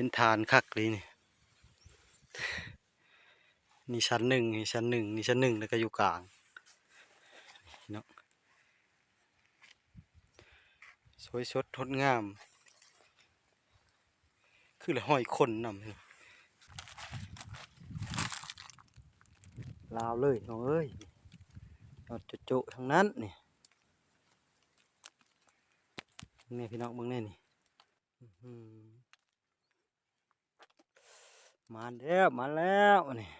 เป็นฐานคักเลยนี่นี่ชั้นหนึ่งนี่ชั้นหนึ่งนี่ชั้นหนึ่งแล้วก็อยู่กลางเนาะสวยสดทดงาม คือละห้อยคนนำลาวเลยน้องเอ้ยยอดโจะๆทั้งนั้นนี่นี่พี่น้องเบิ่งแน่นี่ มาแล้วมาแล้วนี่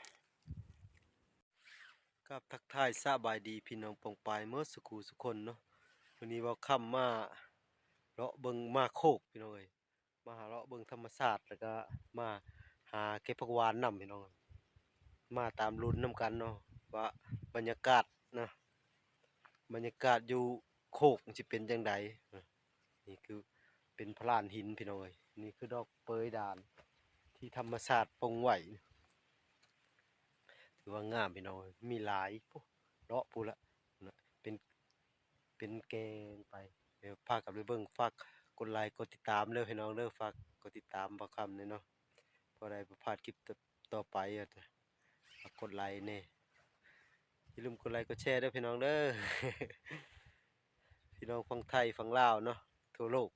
กับทักทายสบายดีพี่น้องปองปายเมื่อสุขูสุคนเนาะวันนี้ว่าค่ำมาเลาะเบิงมาโคกพี่น้องเอ้ยมาหาเลาะเบิงธรรมศาสตร์แล้วก็มาหาเก็บผักหวานนำพี่น้องมาตามรุ่นน้ำกันเนาะว่าบรรยากาศนะบรรยากาศอยู่โคกจะเป็นจังใดนี่คือเป็นพลานหินพี่น้องเอ้ยนี่คือดอกเปยดาน ที่ธรรมศาสตร์ปงไหวถือว่างามพี่น้องเอ้ยมีหลายปุ๊เลาะปูละเป็นเป็นแกงไปเดี๋ยวพากับไปเบิ่งฝากกดไลค์กดติดตามเด้อพี่น้องเด้อฝากกดติดตามบ่คำเลยเนาะพอได้บ่พลาดคลิปต่อไปอะจะกดไลค์เน่อย่าลืมกดไลค์กดแชร์ด้วยพี่น้องเด้อพี่น้องฝั่งไทยฝั่งลาวเนาะทั่วโลก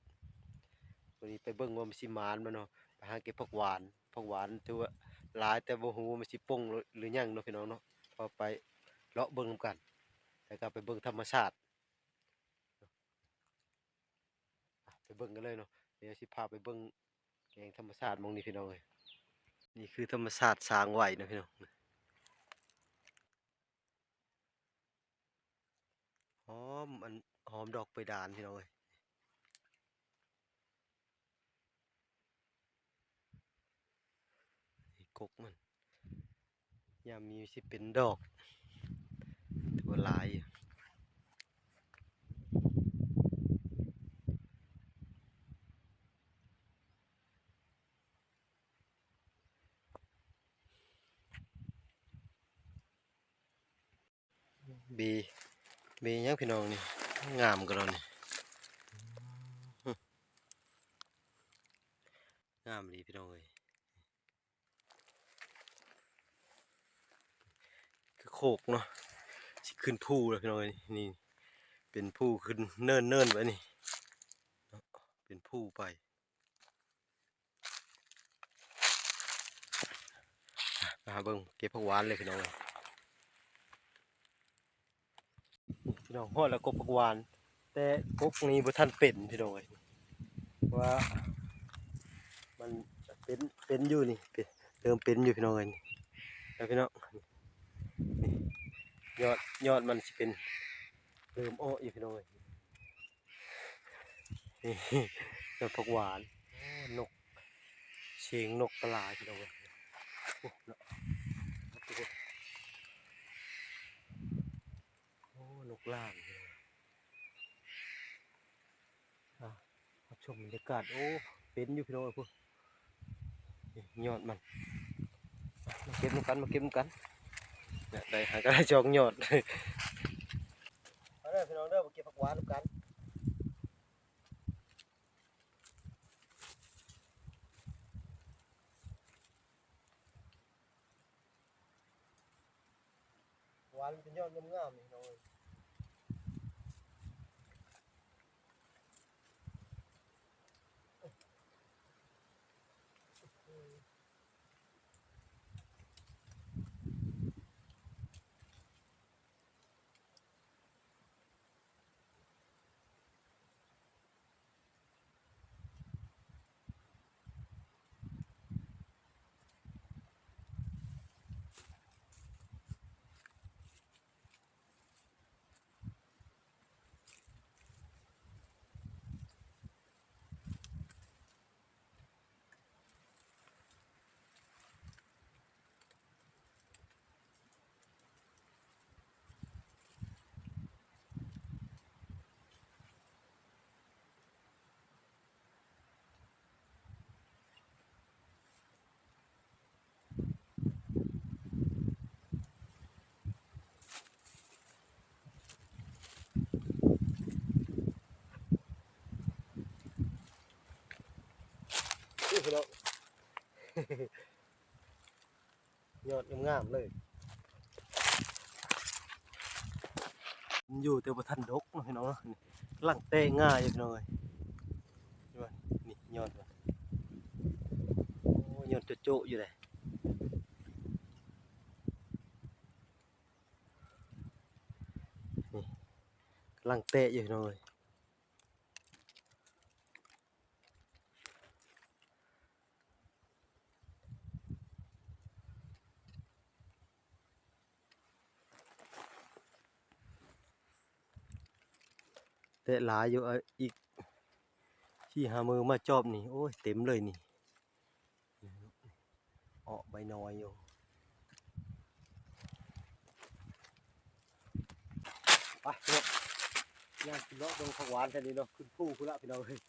วันนี้ไปเบิ่งว่ามันสิมานมาเนาะ หาเก็บผักหวานผักหวานถือว่าหลายแต่บ่ฮู้ว่ามันสิป่งหรือหยังเนาะพี่น้องเนาะพอไปเลาะเบิ่งกันแล้วก็ไปเบิ่งธรรมชาติไปเบิ่งกันเลยเนาะเดี๋ยวสิพาไปเบิ่งแกงธรรมชาติมองนี้พี่น้องเอ้ยนี่คือธรรมชาติสร้างไว้นะพี่น้องหอมอันหอมดอกเปดานพี่น้องเอ้ยนี่ กกมันยามมีสิเป็นดอกถือว่าหลายอยู่บีบีหยังพี่น้องนี่งามกันเรานี่อื้องามดีพี่น้องเอ้ยคือโค กเนาะสิขึ้นภูแล้วพี่น้องเอ้ยนี่เป็นภูขึ้นเนิ่นเนิ่นไว้นี่เป็นภูไปมาเบิ่งเก็บผักหวานเลยพี่น้องเอ้ยพี่น้องฮอดแล้วกบผักหวาน แต่กบนี้บ่ทันเป็นพี่น้องเอ้ยว่ามันเป็นเป็นอยู่นี่เป็นเริ่มเป็นอยู่พี่น้องเอ้ยแล้วพี่น้อง ยอดยอดมันสิเป็นเริ่มอ้ออยู่พี่น้องเอ้ยนี่ยอดผักหวานโอ้นกเสียงนกกระลาพี่น้องเอ้ยโอ้นาะโอ้นกล่างพี่น้องอะรับชมบรรยากาศโอ้เป็นอยู่พี่น้องพวกนี่ยอดมันมาเก็บมันกันมาเก็บมันกัน ได้หาก็ได้จองยอดเอาเด้อพี่น้องเด้อมาเก็บผักหวานนำกันหวานมันเป็นยอดงามๆนี่พี่น้องเอ้ย นี่ พี่น้อง ยอดงามๆเลยมันอยู่แต่บ่ทันดกเนาะพี่น้องเนาะนี่กำลังเตะง่ายอยู่พี่น้องเอ้ยนี่ว่านี่ยอดมันโอ้ยอดโจะๆอยู่เลยนี่กำลังเตะอยู่พี่น้องเอ้ย แต่หลายอยู่เอาอีกที่หามือมาจอบนี่โอ้ยเต็มเลยนี่ออกใบน้อยอยู่ไปเนาะย่างกินเลาะตรงขวานแค่นี้เนาะขึ้นผู้คุณละพี่น้องเฮ้ย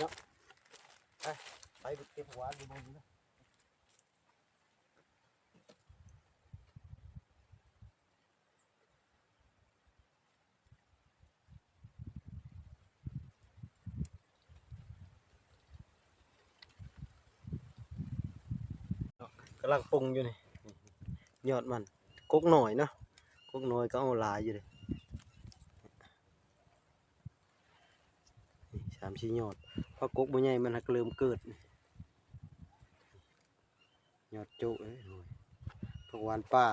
พี่น้องไปไปเก็บผักหวานดูมันนะกำลังปรุงอยู่นี่ยอดมันกกหน่อยเนาะกกหน่อยก็เอาหลายอยู่เลยนี่สามชิ้นยอดเพราะกกบ่ใหญ่มันหักเริ่มเกิดยอดจุเอ้ยโอ้ยผักวานป่า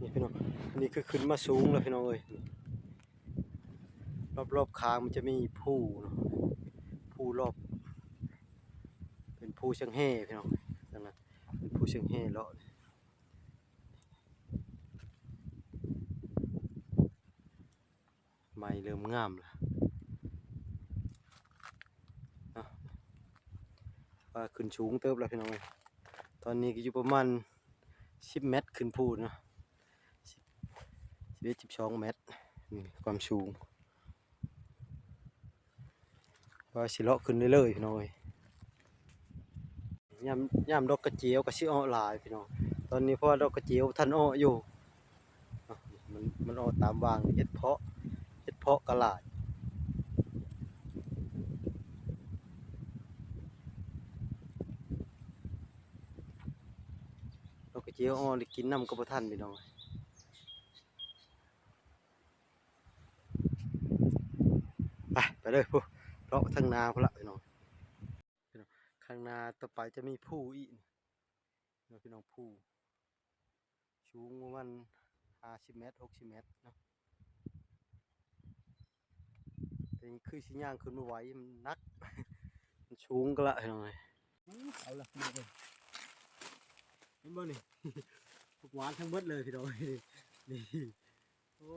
นี่พี่น้องอันนี้คือขึ้นมาสูงแล้วพี่น้องเอ้ยรอบๆคางมันจะมีผู้เนาะผู้รอบ เป็นผู้เชิงแห่พี่น้องนั่นนะเป็นผู้เชิงแห่เลาะนี่ใบ เริ่มงามละว่าขึ้นสูงเติบแล้วพี่น้องเอ้ยตอนนี้ก็อยู่ประมาณ10เมตรขึ้นพูดนเนาะ11 12เมตรนี่ความสูงว่าสิเลาะขึ้นเรื่อยๆพี่น้องเอ้ยยามยามดอกกระเจียวก็สิออกลายพี่น้องตอนนี้เพราะว่าดอกกระเจียวท่านออกอยู่มันมันออกตามวางเฮ็ดเพาะ เพาะกระลายดอกกระเจียวออกได้กินน้ำก็บ่ทันพี่น้องไปไปเลยพูเลาะทางนาพละพี่น้องข้างนาต่อไปจะมีผู้อีกนี่เนาะพี่น้องผู้สูงประมาณห้าสิบเมตรหกสิบเมตรเนาะ แต่นี่คือสิย่างขึ้นมาไหวมันนัก มันสูงก็ละพี่น้องเลยเอาละพี่น้องเอ้ยเห็นบ่นี่หวานทั้งหมดเลยพี่น้องเอ้ยนี่โอ้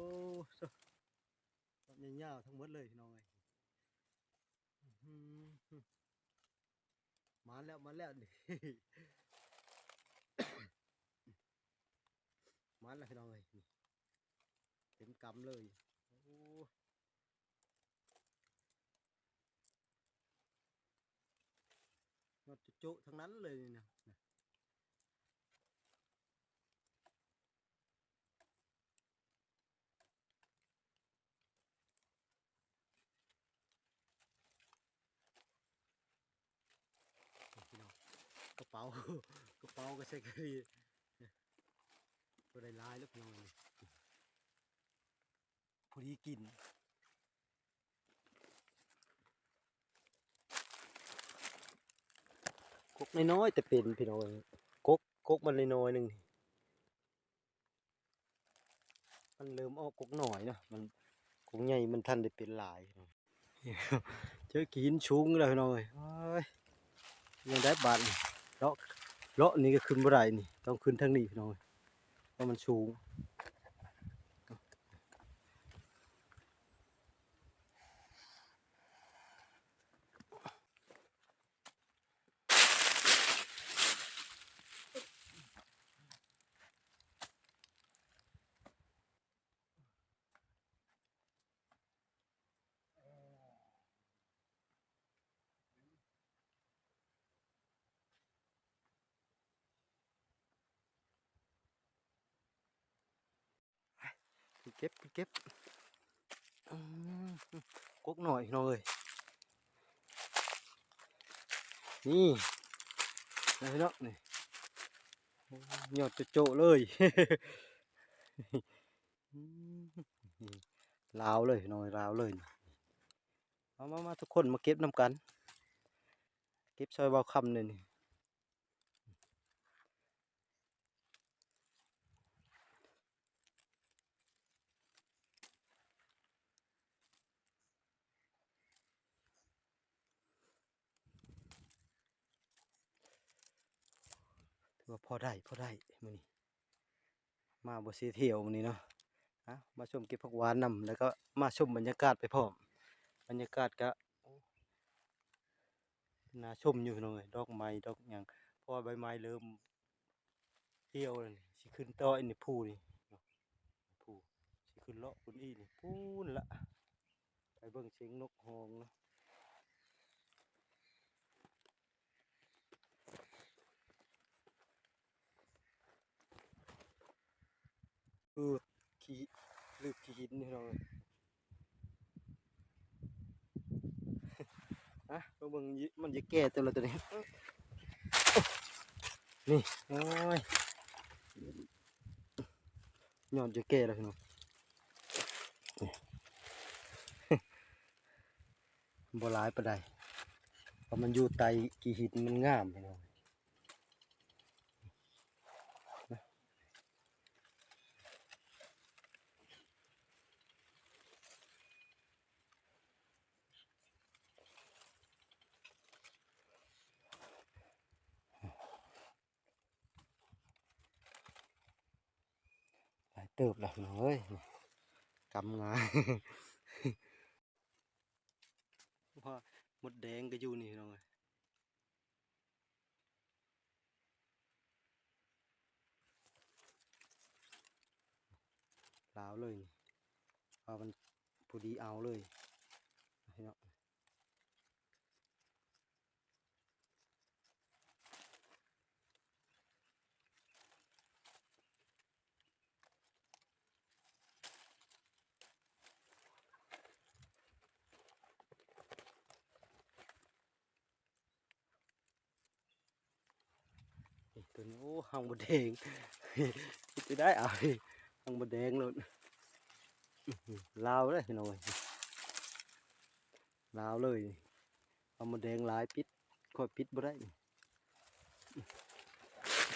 ต้นยาวทั้งหมดเลยพี่น้องเลยมาแล้วมาแล้วนี่มาแล้วพี่น้องเอ้ยเต็มกำเลยโอ้ยอดโจะๆทั้งนั้นเลยนะพี่น้องกระเป๋ากระเป๋าก็ใส่กระดีตัวได้ลายแล้วพี่น้องพอดีกิน กกน้อยๆแต่เป็นพี่น้องเอ้ยกกกกมันเลยน้อยหนึ่งมันเริ่มออกกกหน่อยเนาะมันกกใหญ่มันทันได้เป็นหลายพี่น้องเจอกินชุงแล้วพี่น้องเอ้ยอ้ายังได้บานเลาะเลาะนี่ก็ขึ้นบ่ได้นี่ต้องขึ้นทางนี้พี่น้องเพราะมันสูง เก็บเก็บอืมกหน่อยพี่อยนี่นะพี่น้องนี่โอ้ยอดโจะๆเลยลาวเลยพี่น้อยลาวเลยมามามาทุกคนมาเก็บน้ำกัน เก็บซอยเบาคำเลยนี่ ถือว่าพอได้พอได้มื้อนี้มาบ่เสีเที่ยวมื้อนี้เนาะอะมาชมเก็บผักหวานนำแล้วก็มาชมบรรยากาศไปพร้อมบรรยากาศก็น่าชมอยู่พี่อยดอกไม้ดอกหยังพราะว่าใบไม้เริ่มเหี่ยวแล้วนี่สิขึ้นต่ออันนี้ผู้นี่ผู้สิขึ้นเลาะพุ่นอีนี่พูนละไปเบิ่งเสียงนกฮองเนาะ เออขี้ลืบขี้หินนี่เราเลยอะมาเบิ่งมันจะแก่ตัวละตัวนี้นี่โอ้ยยอดจะแก่แล้วพี่น้องบ่หลายปานใดเพราะมันอยู่ใต้กี่หินมันงามพี่น้อง เติบแล้วเอ้ยกำงาเพรามดแดงก็อยู่นี่น้องลาวเลยเพรามันพอดีเอาเลยพี่น้องนี่ตัวนี้โอ้หางมดแดง จะได้เอาดิหางมดแดงเลยอื้อหือลา วเลยพี่น้องเอ้ยลาวเลยเอามดแดงหลายปิดค่อยปิดบ่ได้นี่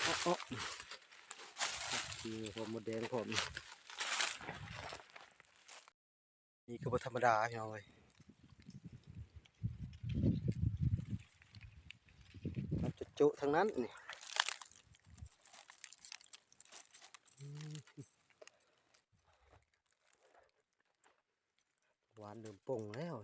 อ๊ะอ๊ะนี่พอมดแดงพร้อมนี่นี่ก็บ่ธรรมดาพี่น้องเอ้ยจะจุทั้งนั้นนี่ หวานเริ่ม ป่งแล้ว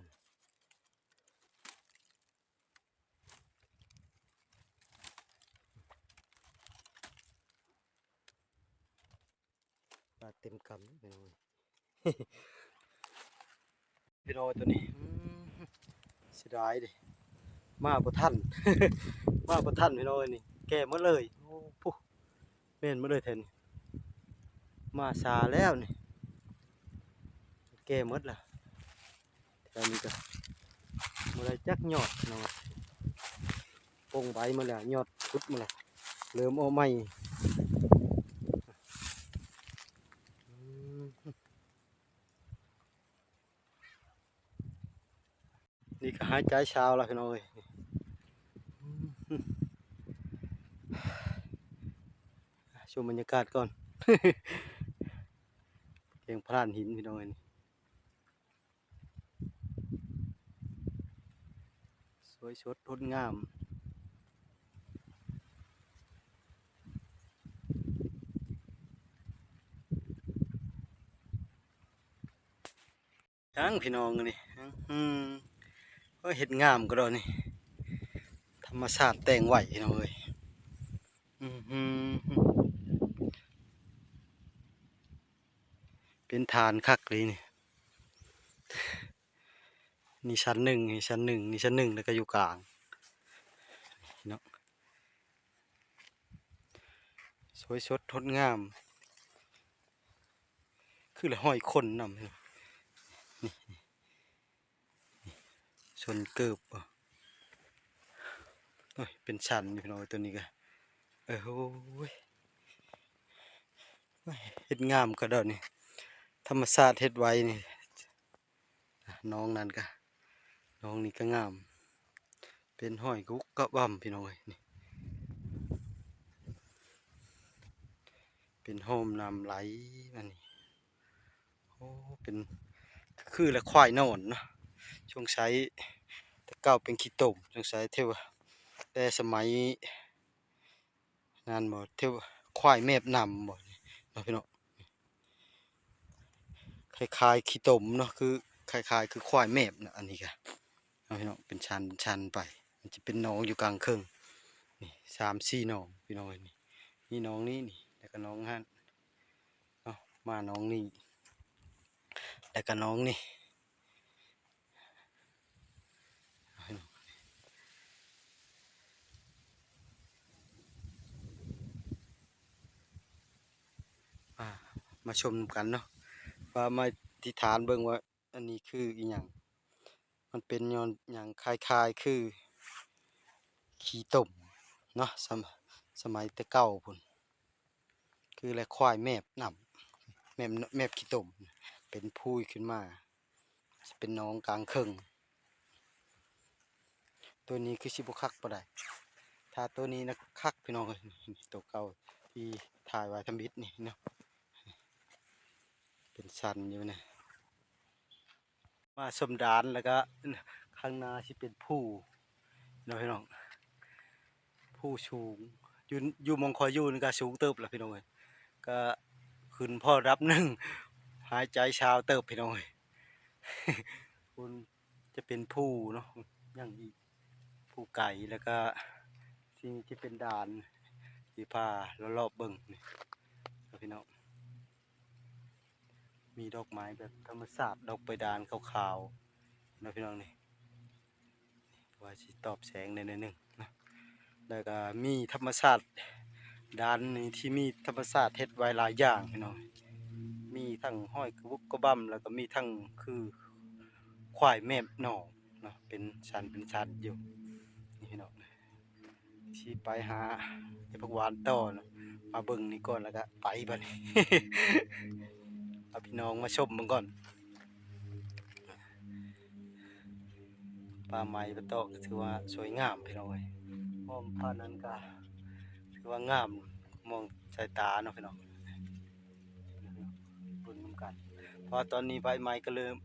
ปลาเต็มกำพี่น้อยพี่น้อยตัวนี้เสียดายดิมาบ่ทันมาบ่ทันพี่น้อยนี่แก่มดเลยโอ้ปุ๊แม่นมดเลยแทนนี่มาซาแล้วนี่แก่มดล่ะ แถวนี้ก็มาได้จักยอดเนาะปงใบมาแล้วยอดพุดมาแล้วเริ่มเอาใหม่นี่ก็หายใจเช้าแล้วพี่น้องเอ้ยชมบรรยากาศก่อน เพียงพรานหินพี่น้องเอ้ย สวยสดทนงามทั้งพี่น้องนี่อืมก็เห็ดงามก็ดอนี่ ธรรมชาติแต่งไหวพี่น้องเอ้ยเป็นทานคักเลยนี่ นี่ชั้นหนึ่งนี่ชั้นหนึ่งนี่ชั้นหนึ่งแล้วก็อยู่กลางพี่น้องสวยสดทดงาม คือละห้อยคนนำนี่นี่นี่ชนเกิบบ่โอ้ยเป็นชันอยู่พี่น้องตัวนี้ก็เออโอ้ยโอ้ยเฮ็ดงามก็ดอกนี่ธรรมชาติเฮ็ดไว้นี่น้องนั่นก็ น้องนี่ก็งาม เป็นห้อยกุ๊กกระบำพี่น้องเอ้ยนี่เป็นโฮมนำไหลอันนี้โอ้เป็นคือละควายนอนเนาะช่วงใช้แต่เก่าเป็นขี้ตมช่วงใช้เทวแต่สมัยนานบ่เทวควายแมบนำบ่เนาะพี่น้องคล้ายๆขี้ตมเนาะคือคล้ายๆคือควายแมบนะอันนี้ก็เนาะ พี่น้องเป็นชันชันไป มันจะเป็นหนองอยู่กลางเครึ่องนี่สามสี่หนองพี่น้องเอ้ยนี่นี่หนองนี้นี่แล้วก็หนองหันเนาะมาหนองนี้แล้วก็น้องนี่อ่ามาชมกันเนาะว่ามาที่ฐานเบิ่งว่า อันนี้คืออีหยัง มันเป็นยอนอย่างคล้ายๆคือ ขี้ต้มเนาะสมสมัยแต่เก่าพุ่นคือและควายแมบนำแมบแมบขี้ต้มเป็นพูยขึ้นมาเป็นน้องกลางเครึ่งตัวนี้คือชิบุคักปะได้ถ้าตัวนี้นะคักพี่น้องตัวเก่าที่ถ่ายไว้ทำบิดนี่เนาะเป็นสันอยู่นะ มาสมดานแล้วก็ข้างหน้าที่เป็นผู้เนาะพี่น้องผู้สูงอยู่อยู่มองคอยอยู่นี่ก็สูงเติบแหละพี่น้องเอ้ยก็ขึ้นพ่อรับหนึ่งหายใจชาวเติบพี่น้องเอ้ยคุณจะเป็นผู้เนาะอย่างอีกผู้ไก่แล้วก็ที่จะเป็นดานที่พารอบๆเบิ่งนี่ครับพี่น้อง มีดอกไม้แบบธรรมชาติดอกใบดานขาวๆนะพี่น้องนี่ว่าสิตอบแสงในอยหนึงนะแล้วก็มีธรรมชาติด้านนี้ที่มีธรรมชาติเฮ็ดไว้หลายอย่างพี่น้องมีทั้งห้อยกระบุกกระบั่มแล้วก็มีทั้งคือควายแม่หนองเนาะเป็นชันเป็นชันอยู่นี่พี่น้องที่ไปหาไอ้พวกหวานต่อนะมาเบิ่งนี่ก่อนแล้วก็ไปบัดนี้ เอาพี่น้องมาชมมันก่อนป่าไม้ปะโตก็ถือว่าสวยงามพี่น้องเอ้ยมองผ่านนั้นก็ถือว่างามมองสายตาเนาะพี่น้องเบิ่งนำกันเพราะตอนนี้ใบไม้ก็เริ่ม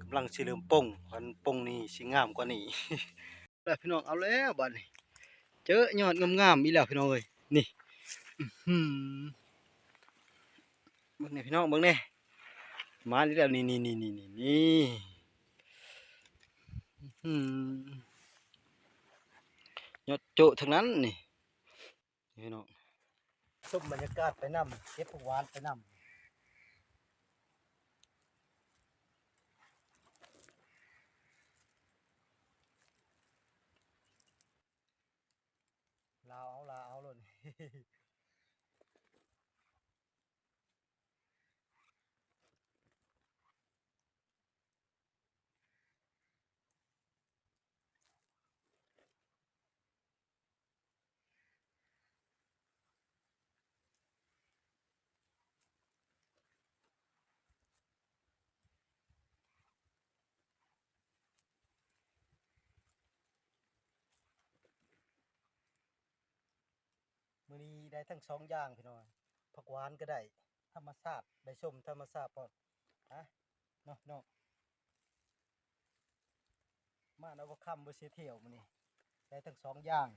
กำลังสิเริ่มป่งมันป่งนี่สิงามกว่านี้แล้วพี่น้องเอาแล้วบัดนี้เจอยอดงามๆอีแล้วพี่น้องเอ้ยนี่อื้อหือเบิ่งนี่พี่น้องเบิ่งนี่ มาแล้วนี่นี่นี่นี่นี่นี่อื้อหือยอดโจะทั้งนั้นนี่นี่น้องชมบรรยากาศไปนำเก็บผักหวานไปนำ ลาวเอาลาวเอาเลย มื้อนี้ได้ทั้งสองอย่างพี่น้อยผักหวานก็ได้ธรรมชาติได้ชมธรรมชาติพร้อมฮะเนาะเนาะมาเอาบ่ค่ำบ่เสียเที่ยวมื้อนี้ได้ทั้งสองอย่าง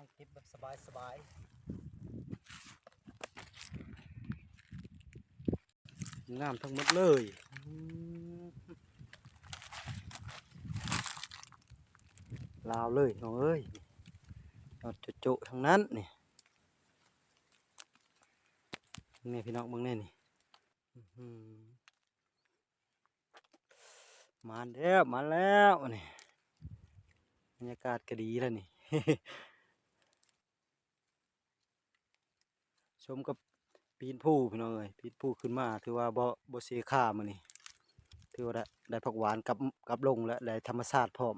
นั่งเก็บแบบสบายสบายงามทั้งหมดเลยลาวเลยน้องเอ้ยยอดโจะๆทั้งนั้นนี่นี่พี่น้องเบิ่งแน่นี่มาแล้วมาแล้วนี่บรรยากาศก็ดีแล้วนี่ ชมกับปีนผู้พี่น้องเอ้ยปีนผู้ขึ้นมา ถือว่าบ่บ่เสียค่ามื้อนี้ถือว่าได้ได้ผักหวานกับกับลงและได้ธรรมชาติพร้อม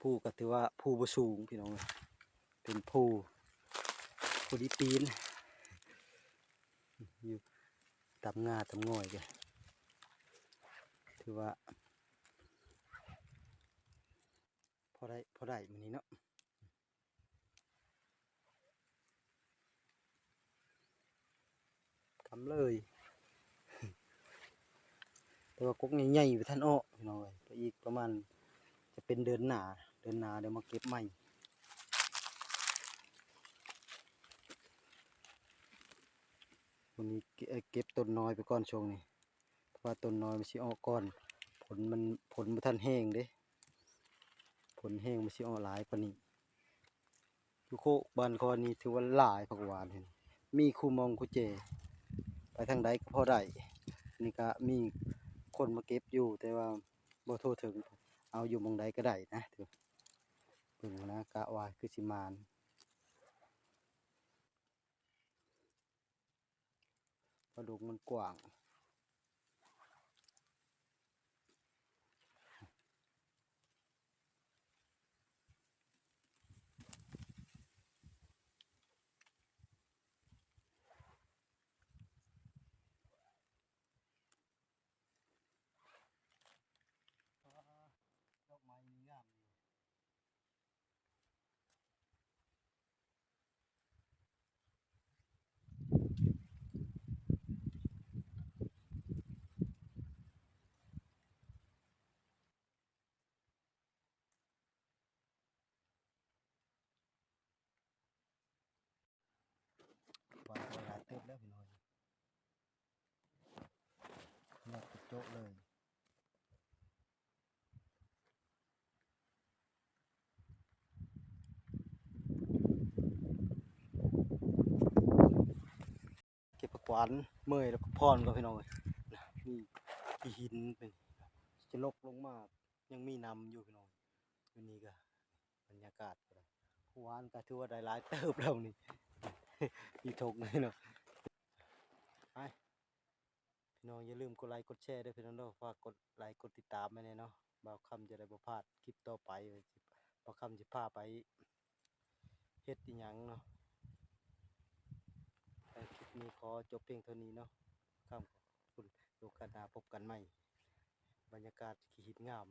ผู้ก็ถือว่าผู้บ่สูงพี่น้องเอ้ยเป็นผู้ผู้ดีปีนอยู่ตามงาตามง่อยกันถือว่า พ อได้พอได้มื้อนี้เนาะกำเลยแต่ว่ากกใหญ่ๆไปท่านอ้อพี่น้องเอ้ยไปอีกประมาณจะเป็นเดือนหน้าเดือนหน้าเดี๋ยวมาเก็บใหม่วันนี้เก็บเอ่อเก็บต้นน้อยไปก่อนช่วงนี้เพราะว่าต้นน้อยมันสิออกก่อน ผลมันผลมันทันแห้งเด้ ผลแห้งมันสิออกหลายกว่านี้อยู่โคกบ้านคอนี้ถือว่าหลายผักหวานเห็นมีคูมองคูเจ ไปทางใดก็พอได้นี่ก็มีคนมาเก็บอยู่แต่ว่าบ่โทรถึงเอาอยู่มองใดก็ได้นะถือเบิ่งนะกะว่าคือสิมานปลาดุกมันกว้าง ดอกไม้นี่งามดีปลาหลายเติบแล้วพี่น้อยน อะเลย เก็บผักหวานเมื่อยแล้วก็พรก็พี่น้องเลยนี่ที่หินเป็นจะลกลงมายังมีน้ำอยู่พี่น้องอยู่นี่ก็บรรยากาศก็ได้ผักหวานก็ถือว่าได้หลายเติบแล้วนี่มีทกเลยเนาะ พี่น้องอย่าลืมกดไลค์กดแชร์ด้วยพี่น้องเนาะฝากกดไลค์กดติดตามไว้เนี่ยเนาะบ่าวคำจะได้บ่พลาดคลิปต่อไปบ่าวคำจะพาไปเฮ็ดอีหยังเนาะคลิปนี้ขอจบเพียงเท่านี้เนาะข้ามคุณโอกาสหน้าพบกันใหม่ บรรยากาศขีหินงาม